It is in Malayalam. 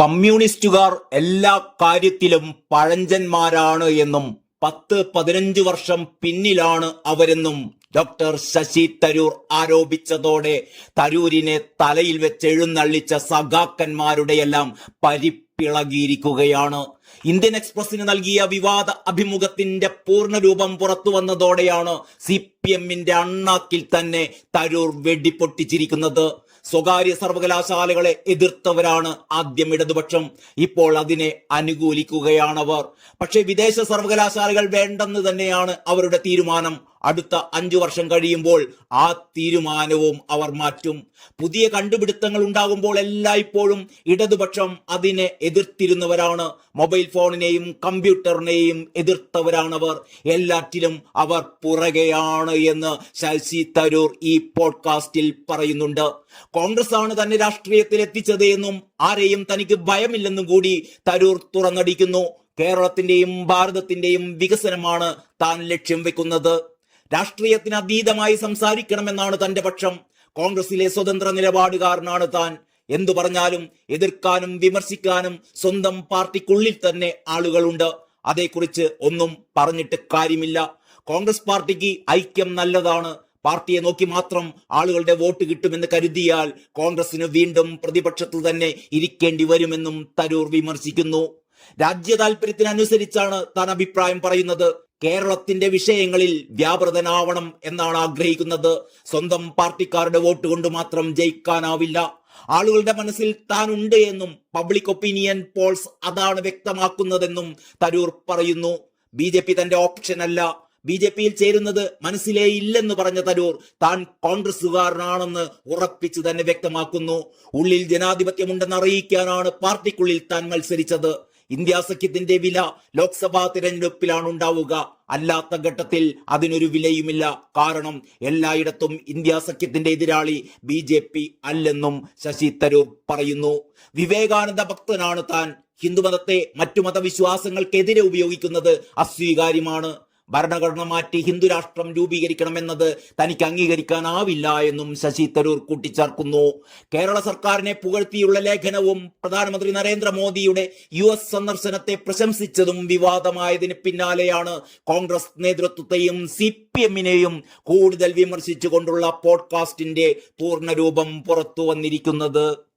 കമ്മ്യൂണിസ്റ്റുകാർ എല്ലാ കാര്യത്തിലും പഴഞ്ചന്മാരാണ് എന്നും പത്ത് പതിനഞ്ച് വർഷം പിന്നിലാണ് അവരെന്നും ഡോക്ടർ ശശി തരൂർ ആരോപിച്ചതോടെ തരൂരിനെ തലയിൽ വെച്ച് എഴുന്നള്ളിച്ച സഖാക്കന്മാരുടെയെല്ലാം പരിപ്പിളകിയിരിക്കുകയാണ്. ഇന്ത്യൻ എക്സ്പ്രസിന് നൽകിയ വിവാദ അഭിമുഖത്തിന്റെ പൂർണരൂപം പുറത്തു വന്നതോടെയാണ് സി പി എമ്മിന്റെ അണ്ണാക്കിൽ തന്നെ തരൂർ വെടിപ്പൊട്ടിച്ചിരിക്കുന്നത് സ്വകാര്യ സർവകലാശാലകളെ എതിർത്തവരാണ് ആദ്യം ഇടതുപക്ഷം. ഇപ്പോൾ അതിനെ അനുകൂലിക്കുകയാണവർ പക്ഷേ വിദേശ സർവകലാശാലകൾ വേണ്ടെന്ന് തന്നെയാണ് അവരുടെ തീരുമാനം. അടുത്ത അഞ്ചു വർഷം കഴിയുമ്പോൾ ആ തീരുമാനവും അവർ മാറ്റും. പുതിയ കണ്ടുപിടുത്തങ്ങൾ ഉണ്ടാകുമ്പോൾ എല്ലായ്പ്പോഴും ഇടതുപക്ഷം അതിനെ എതിർത്തിരുന്നവരാണ്. മൊബൈൽ ഫോണിനെയും കമ്പ്യൂട്ടറിനെയും എതിർത്തവരാണവർ. എല്ലാറ്റിലും അവർ പുറകെയാണ് എന്ന് ശശി തരൂർ ഈ പോഡ്കാസ്റ്റിൽ പറയുന്നുണ്ട്. കോൺഗ്രസ് ആണ് തന്നെ രാഷ്ട്രീയത്തിൽ എത്തിച്ചത് എന്നും ആരെയും തനിക്ക് ഭയമില്ലെന്നും കൂടി തരൂർ തുറന്നടിക്കുന്നു. കേരളത്തിന്റെയും ഭാരതത്തിന്റെയും വികസനമാണ് താൻ ലക്ഷ്യം വെക്കുന്നത്. രാഷ്ട്രീയത്തിന് അതീതമായി സംസാരിക്കണമെന്നാണ് തന്റെ പക്ഷം. കോൺഗ്രസിലെ സ്വതന്ത്ര നിലപാടുകാരനാണ് താൻ. എന്തു പറഞ്ഞാലും എതിർക്കാനും വിമർശിക്കാനും സ്വന്തം പാർട്ടിക്കുള്ളിൽ തന്നെ ആളുകളുണ്ട്. അതേക്കുറിച്ച് ഒന്നും പറഞ്ഞിട്ട് കാര്യമില്ല. കോൺഗ്രസ് പാർട്ടിക്ക് ഐക്യം നല്ലതാണ്. പാർട്ടിയെ നോക്കി മാത്രം ആളുകളുടെ വോട്ട് കിട്ടുമെന്ന് കരുതിയാൽ കോൺഗ്രസിന് വീണ്ടും പ്രതിപക്ഷത്ത് തന്നെ ഇരിക്കേണ്ടി വരുമെന്നും തരൂർ വിമർശിക്കുന്നു. രാജ്യ താല്പര്യത്തിനനുസരിച്ചാണ് താൻ അഭിപ്രായം പറയുന്നത്. കേരളത്തിന്റെ വിഷയങ്ങളിൽ വ്യാപൃതനാവണം എന്നാണ് ആഗ്രഹിക്കുന്നത്. സ്വന്തം പാർട്ടിക്കാരുടെ വോട്ട് കൊണ്ട് മാത്രം ജയിക്കാനാവില്ല. ആളുകളുടെ മനസ്സിൽ താൻ ഉണ്ട് എന്നും പബ്ലിക് ഒപ്പീനിയൻ പോൾസ് അതാണ് വ്യക്തമാക്കുന്നതെന്നും തരൂർ പറയുന്നു. ബി ജെ പി തന്റെ ഓപ്ഷൻ അല്ല. ബി ജെ പിയിൽ ചേരുന്നത് മനസ്സിലേ ഇല്ലെന്ന് പറഞ്ഞ തരൂർ താൻ കോൺഗ്രസുകാരനാണെന്ന് ഉറപ്പിച്ചു തന്നെ വ്യക്തമാക്കുന്നു. ഉള്ളിൽ ജനാധിപത്യമുണ്ടെന്ന് അറിയിക്കാനാണ് പാർട്ടിക്കുള്ളിൽ താൻ മത്സരിച്ചത്. ഇന്ത്യ സഖ്യത്തിന്റെ വില ലോക്സഭാ തിരഞ്ഞെടുപ്പിലാണ് ഉണ്ടാവുക. അല്ലാത്ത ഘട്ടത്തിൽ അതിനൊരു വിലയുമില്ല. കാരണം എല്ലായിടത്തും ഇന്ത്യ സഖ്യത്തിന്റെ എതിരാളി ബി ജെ പി അല്ലെന്നും ശശി തരൂർ പറയുന്നു. വിവേകാനന്ദ ഭക്തനാണ് താൻ. ഹിന്ദുമതത്തെ മറ്റു മതവിശ്വാസങ്ങൾക്കെതിരെ ഉപയോഗിക്കുന്നത് അസ്വീകാര്യമാണ്. ഭരണഘടന മാറ്റി ഹിന്ദു രാഷ്ട്രം രൂപീകരിക്കണമെന്നത് തനിക്ക് അംഗീകരിക്കാനാവില്ല എന്നും ശശി തരൂർ കൂട്ടിച്ചേർക്കുന്നു. കേരള സർക്കാരിനെ പുകഴ്ത്തിയുള്ള ലേഖനവും പ്രധാനമന്ത്രി നരേന്ദ്രമോദിയുടെ യു എസ് സന്ദർശനത്തെ പ്രശംസിച്ചതും വിവാദമായതിന് പിന്നാലെയാണ് കോൺഗ്രസ് നേതൃത്വത്തെയും സി പി എമ്മിനെയും കൂടുതൽ വിമർശിച്ചുകൊണ്ടുള്ള പോഡ്കാസ്റ്റിന്റെ പൂർണരൂപം പുറത്തു വന്നിരിക്കുന്നത്.